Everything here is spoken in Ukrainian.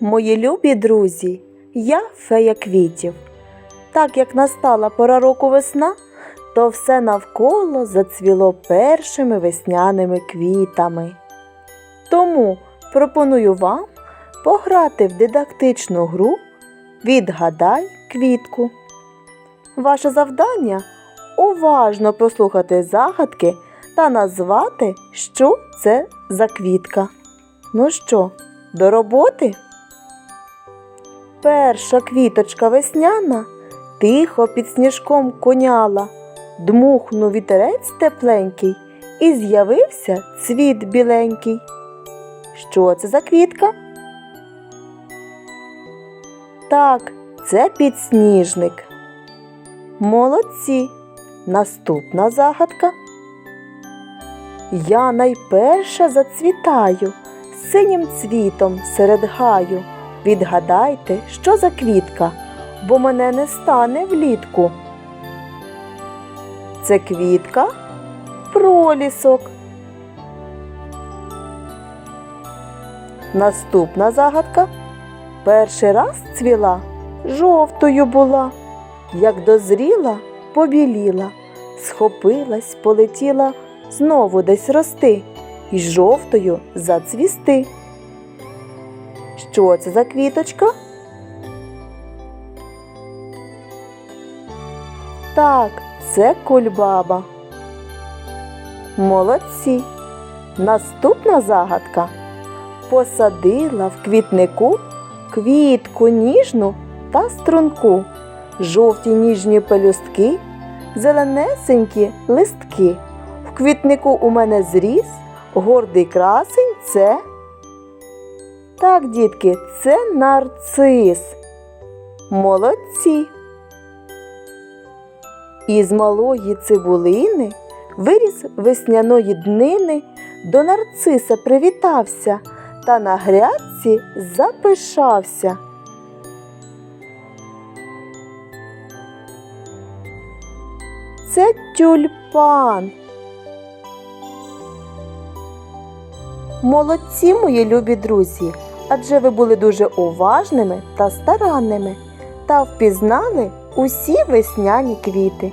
Мої любі друзі, я фея квітів. Так як настала пора року весна, то все навколо зацвіло першими весняними квітами. Тому пропоную вам пограти в дидактичну гру Відгадай квітку. Ваше завдання уважно послухати загадки та назвати, що це за квітка. Ну що, до роботи? Перша квіточка весняна тихо під сніжком коняла, дмухнув вітерець тепленький і з'явився цвіт біленький. Що це за квітка? Так, це підсніжник. Молодці. Наступна загадка. Я найперша зацвітаю синім цвітом серед гаю. Відгадайте, що за квітка, бо мене не стане влітку. Це квітка пролісок. Наступна загадка. Перший раз цвіла, жовтою була, як дозріла, побіліла, схопилась, полетіла, знову десь рости і жовтою зацвісти. Що це за квіточка? Так, це кульбаба. Молодці. Наступна загадка. Посадила в квітнику квітку ніжну та струнку, жовті ніжні пелюстки, зеленесенькі листки. В квітнику у мене зріс, гордий красень це. Так, дітки, це нарцис. Молодці. Із малої цибулини виріс весняної днини, до нарциса привітався та на грядці запишався. Це тюльпан. Молодці, мої любі друзі, адже ви були дуже уважними та старанними та впізнали усі весняні квіти.